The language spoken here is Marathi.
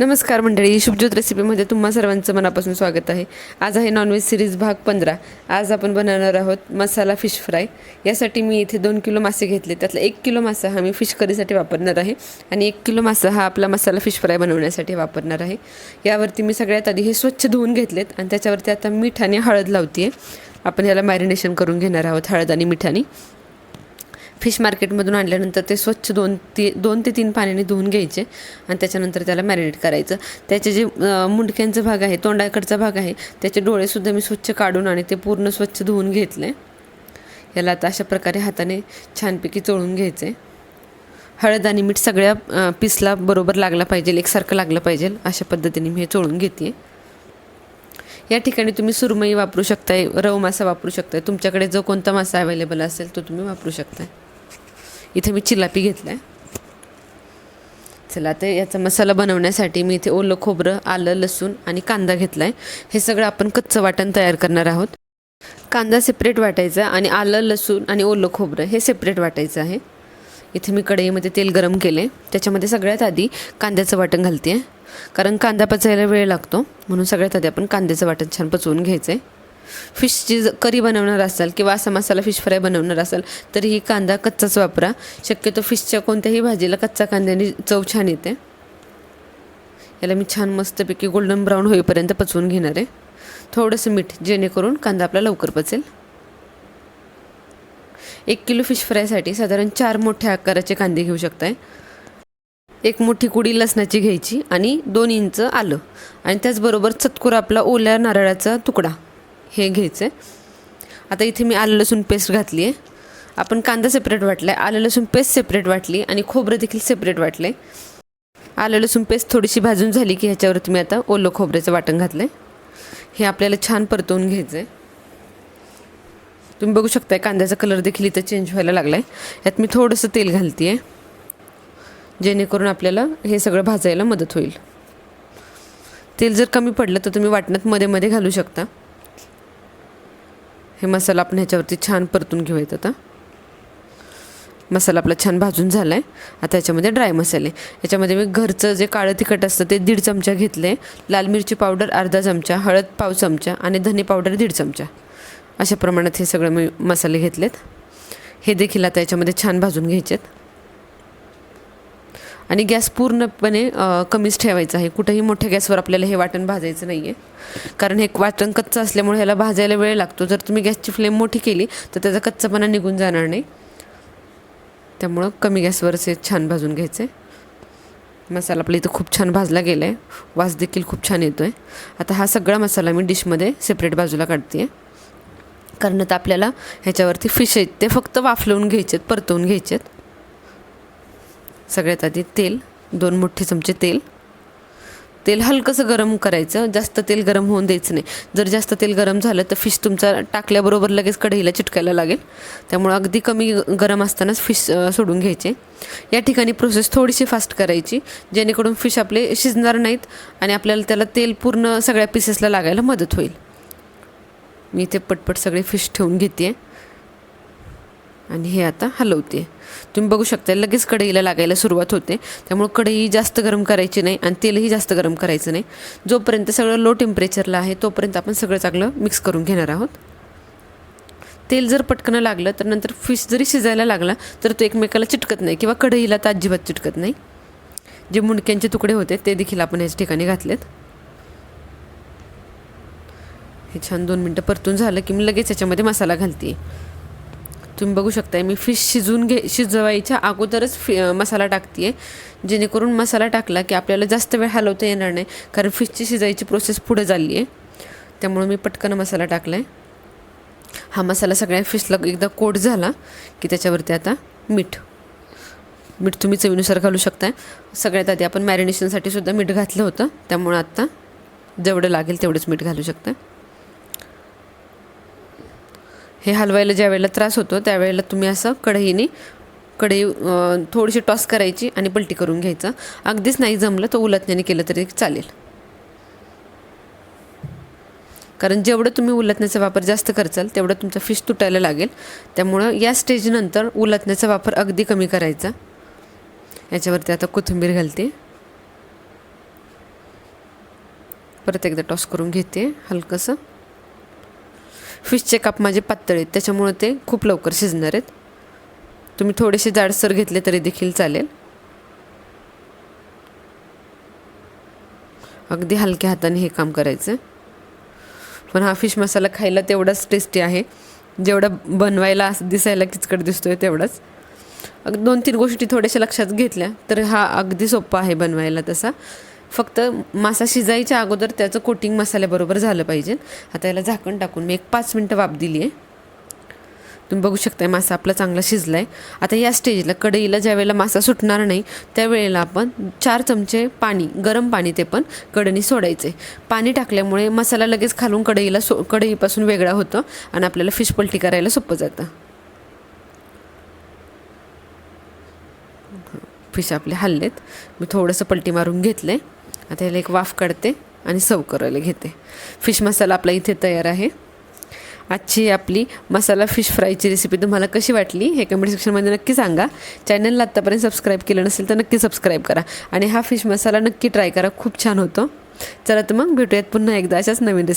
नमस्कार मंडळी शुभज्योत रेसिपीमध्ये तुम्हा सर्वांचं मनापासून स्वागत आहे. आज आहे नॉनव्हेज सिरीज भाग पंधरा. आज आपण बनवणार आहोत मसाला फिश फ्राय यासाठी मी इथे दोन किलो मासे घेतले. त्यातला एक किलो मासा हा मी फिश करीसाठी वापरणार आहे आणि एक किलो मासा हा आपला मसाला फिश फ्राय बनवण्यासाठी वापरणार आहे. यावरती मी सगळ्यात आधी हे स्वच्छ धुवून घेतलेत आणि त्याच्यावरती आता मीठ आणि हळद लावते आपण याला मॅरिनेशन करून घेणार आहोत हळद आणि मिठाने फिश मार्केटमधून आणल्यानंतर ते स्वच्छ दोन ती दोन ते तीन पाण्याने धुवून घ्यायचे आणि त्याच्यानंतर त्याला मॅरिनेट करायचं. त्याचे जे मुंडक्यांचं मुंडक्यांचा भाग आहे तोंडाकडचा भाग आहे त्याचे डोळेसुद्धा मी स्वच्छ काढून आणि ते पूर्ण स्वच्छ धुवून घेतले. याला आता अशा प्रकारे हाताने छानपैकी चोळून घ्यायचे. हळद आणि मीठ सगळ्या पिसला पीसला बरोबर लागला पाहिजे एकसारखं लागलं पाहिजे अशा पद्धतीने मी हे चोळून घेते या ठिकाणी तुम्ही सुरमई वापरू शकताय रव मासा वापरू शकताय. तुमच्याकडे जो कोणता मासा अवेलेबल असेल तो तुम्ही वापरू शकताय. इथे मी चिलापी घेतला आहे चला ते याचा मसाला बनवण्यासाठी मी इथे ओलं खोबरं आलं लसूण आणि कांदा घेतला आहे हे सगळं आपण कच्चं वाटण तयार करणार आहोत. कांदा सेपरेट वाटायचा आणि आलं लसूण आणि ओलं खोबरं हे सेपरेट वाटायचं आहे. इथे मी कढईमध्ये तेल गरम केले त्याच्यामध्ये सगळ्यात आधी कांद्याचं वाटण घालते आहे कारण कांदा पचायला वेळ लागतो म्हणून सगळ्यात आधी आपण कांद्याचं वाटण छान पचवून घ्यायचं आहे फिशची करी बनवणार असाल किंवा असा मसाला फिश फ्राय बनवणार असाल तरीही कांदा कच्चाच वापरा. शक्यतो फिशच्या कोणत्याही भाजीला कच्चा कांद्याने चव छान येते. याला मी छान मस्तपैकी गोल्डन ब्राऊन होईपर्यंत पचवून घेणार आहे. थोडंसं मीठ जेणेकरून कांदा आपला लवकर पचेल. एक किलो फिश फ्रायसाठी साधारण चार मोठ्या आकाराचे कांदे घेऊ शकताय. एक मोठी कुडी लसणाची घ्यायची आणि दोन इंच आलं. आणि त्याचबरोबर चतकुरा आपला ओल्या नारळाचा तुकडा. हे घ्यायचं आहे आता इथे मी आलं लसूण पेस्ट घातली आहे आपण कांदा सेपरेट वाटला आहे आलं लसूण पेस्ट सेपरेट वाटली आणि खोबरं देखील सेपरेट वाटलं आहे आलं लसूण पेस्ट थोडीशी भाजून झाली की ह्याच्यावरती मी आता ओलं खोबऱ्याचं वाटण घातलं आहे हे आपल्याला छान परतवून घ्यायचं आहे तुम्ही बघू शकताय कांद्याचा कलर देखील इथं चेंज व्हायला लागला आहे यात मी थोडंसं तेल घालते आहे जेणेकरून आपल्याला हे सगळं भाजायला मदत होईल. तेल जर कमी पडलं तर तुम्ही वाटणात मध्ये मध्ये घालू शकता. हे मसाला आपण ह्याच्यावरती छान परतून घेऊयात आता. मसाला आपला छान भाजून झाला आहे आता याच्यामध्ये ड्राय मसाले. याच्यामध्ये मी घरचं जे काळं तिखट असतं ते दीड चमचा घेतले लाल मिरची पावडर अर्धा चमचा हळद पाव चमचा आणि धने पावडर दीड चमचा. अशा प्रमाणात हे सगळे मी मसाले घेतलेत. हे देखील आता याच्यामध्ये छान भाजून घ्यायचेत. आणि गॅस पूर्णपणे कमीच ठेवायचा आहे. कुठंही मोठ्या गॅसवर आपल्याला हे वाटण भाजायचं नाही आहे कारण हे वाटण कच्चं असल्यामुळे ह्याला भाजायला वेळ लागतो. जर तुम्ही गॅसची फ्लेम मोठी केली तर त्याचा कच्चापणा निघून जाणार नाही. त्यामुळं कमी गॅसवरच हे छान भाजून घ्यायचं आहे मसाला आपला इथं खूप छान भाजला गेला आहे वास देखील खूप छान येतो आहे आता हा सगळा मसाला मी डिशमध्ये सेपरेट बाजूला काढते आहे कारण आता आपल्याला ह्याच्यावरती फिश आहेत. ते फक्त वाफलवून घ्यायचेत परतवून घ्यायचेत. सगळ्यात आधी तेल दोन मोठे चमचे तेल. तेल हलकंसं गरम करायचं. जास्त तेल गरम होऊन द्यायचं नाही. जर जास्त तेल गरम झालं तर फिश तुमचा टाकल्याबरोबर लगेच कढईला चिटकायला लागेल. त्यामुळं अगदी कमी गरम असतानाच फिश सोडून घ्यायचे. या ठिकाणी प्रोसेस थोडीशी फास्ट करायची. जेणेकरून फिश आपले शिजणार नाहीत आणि आपल्याला त्याला तेल पूर्ण सगळ्या पीसेसला लागायला मदत होईल. मी इथे पटपट सगळे फिश ठेवून घेते आहे आणि हे आता हलवते तुम्ही बघू शकता लगेच कढईला लागायला सुरुवात होते. त्यामुळे कढई जास्त गरम करायची नाही आणि तेलही जास्त गरम करायचं नाही. जोपर्यंत सगळं लो टेम्परेचरला आहे तोपर्यंत आपण सगळं चांगलं मिक्स करून घेणार आहोत. तेल जर पटकन लागलं तर नंतर फिश जरी शिजायला लागला तर तो एकमेकाला चिटकत नाही किंवा कढईला तर अजिबात चिटकत नाही. जे मुंडक्यांचे तुकडे होते ते देखील आपण याच ठिकाणी घातलेत. हे छान दोन मिनटं परतून झालं की मी लगेच याच्यामध्ये मसाला घालते तुम्ही बघू शकताय मी फिश शिजून घे शिजवायच्या अगोदरच फि मसाला टाकते जेणेकरून मसाला टाकला की आपल्याला जास्त वेळ हलवता येणार नाही कारण फिशची शिजायची प्रोसेस पुढे झाली आहे त्यामुळे मी पटकन मसाला टाकला आहे हा मसाला सगळ्या फिशला एकदा कोट झाला की त्याच्यावरती आता मीठ. मीठ तुम्ही चवीनुसार घालू शकताय. सगळ्यात आधी आपण मॅरिनेशनसाठी सुद्धा मीठ घातलं होतं त्यामुळं आत्ता जेवढं लागेल तेवढंच मीठ घालू शकता हे हलवायला ज्या वेळेला त्रास होतो त्यावेळेला तुम्ही असं कढईने कढई थोडीशी टॉस करायची आणि पलटी करून घ्यायचं. अगदीच नाही जमलं तर उलटण्याने केलं तरी चालेल. कारण जेवढं तुम्ही उलटण्याचा वापर जास्त करचाल तेवढं तुमचा फिश तुटायला लागेल. त्यामुळं या स्टेजनंतर उलटण्याचा वापर अगदी कमी करायचा. याच्यावरती आता कोथिंबीर घालते. परत एकदा टॉस करून घेते हलकंसं. फिशचे काप माझे पातळ आहेत त्याच्यामुळं ते खूप लवकर शिजणार आहेत. तुम्ही थोडेसे जाडसर घेतले तरी देखील चालेल. अगदी हलक्या हाताने हे काम करायचं पण हा फिश मसाला खायला तेवढाच टेस्टी आहे. जेवढा बनवायला असं दिसायला किचकट दिसतोय तेवढाच. अग दोन तीन गोष्टी थोड्याशा लक्षात घेतल्या तर हा अगदी सोपा आहे बनवायला तसा. फक्त मासा शिजायच्या अगोदर त्याचं कोटिंग मसाल्याबरोबर झालं पाहिजे. आता याला झाकण टाकून मी एक पाच मिनटं वाफ दिली आहे तुम्ही बघू शकताय मासा आपला चांगला शिजला आहे आता या स्टेजला कढईला ज्या वेळेला मासा सुटणार नाही त्यावेळेला आपण चार चमचे पाणी गरम पाणी ते पण कढईने सोडायचे पाणी टाकल्यामुळे मसाला लगेच खालून कढईला सो कढईपासून वेगळा होतो आणि आपल्याला फिश पलटी करायला सोपं जातं. फिश आपले हल्लेत. मी थोडंसं पलटी मारून घेतलं आहे आता याला एक वाफ काढते आणि सर्व करायला घेते. फिश मसाला आपला इथे तयार आहे. आजची आपली मसाला फिश फ्रायची रेसिपी तुम्हाला कशी वाटली हे कमेंट सेक्शनमध्ये नक्की सांगा. चॅनलला आत्तापर्यंत सबस्क्राईब केलं नसेल तर नक्की सबस्क्राईब करा. आणि हा फिश मसाला नक्की ट्राय करा. खूप छान होतो. चला तर मग भेटूयात पुन्हा एकदा अशाच नवीन रेसिपी